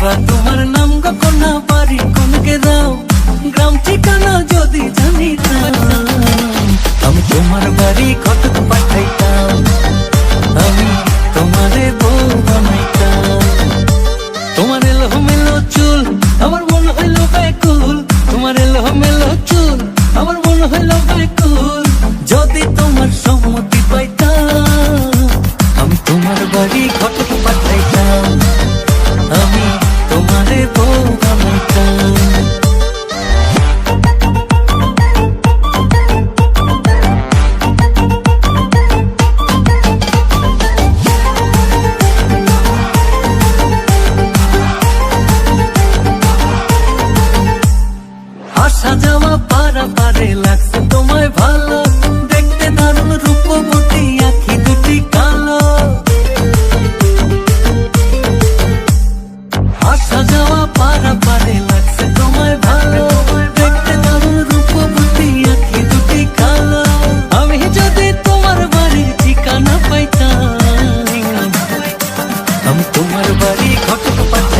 কিবা তোমার নাম গো কোনা বাড়ি কোন দাও? গ্রাম ঠিকানা আসা যাওয়া পারা পারে লাগছে তোমায় ভালো। দেখতে দারুণ রূপবতী আখি দুটি কালো। আসা যাওয়া পারা পারে লাগছে তোমায় ভালো। দেখতে দারুণ রূপবতী আখি দুটি কালো। আমি যদি তোমার বাড়ির ঠিকানা পাইতাম, আমি তোমার বাড়ি ঘটক পাঠাইতাম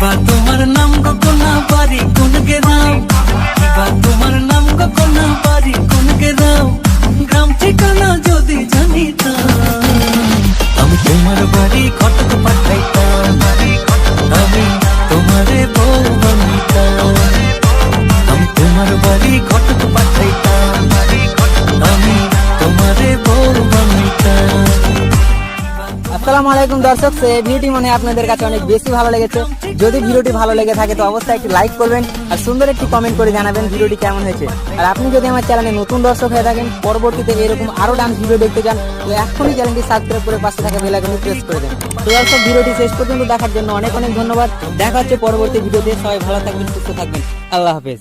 কিবা তোমার নাম কোনা পারি, কোন গেরাম? কিবা তোমার নাম কোনা পারি, কোন গেরাম? গ্রাম ঠিকানা যদি জানিতাম, আমি তোমার বাড়ি ঘটক পাঠাইতাম, আমি তোমারে বউ বানিতাম। আমি তোমার বাড়ি ঘটক আসসালামু আলাইকুম দর্শক সে ভিডিওটি মনে আপনাদের কাছে অনেক বেশি ভালো লেগেছে। যদি ভিডিওটি ভালো লেগে থাকে, তো অবশ্যই একটি লাইক করবেন আর সুন্দর একটি কমেন্ট করে জানাবেন ভিডিওটি কেমন হয়েছে। আর আপনি যদি আমার চ্যানেলে নতুন দর্শক হয়ে থাকেন, পরবর্তীতে এরকম আরও ডান্স ভিডিও দেখতে চান, তো এখনই চ্যানেলটি সাবস্ক্রাইব করে পাশে থাকা বেল আইকনটি প্রেস করে দেন। তো দর্শক, ভিডিওটি শেষ পর্যন্ত দেখার জন্য অনেক অনেক ধন্যবাদ। দেখা হচ্ছে পরবর্তী ভিডিওতে। সবাই ভালো থাকবেন, সুস্থ থাকবেন। আল্লাহ হাফেজ।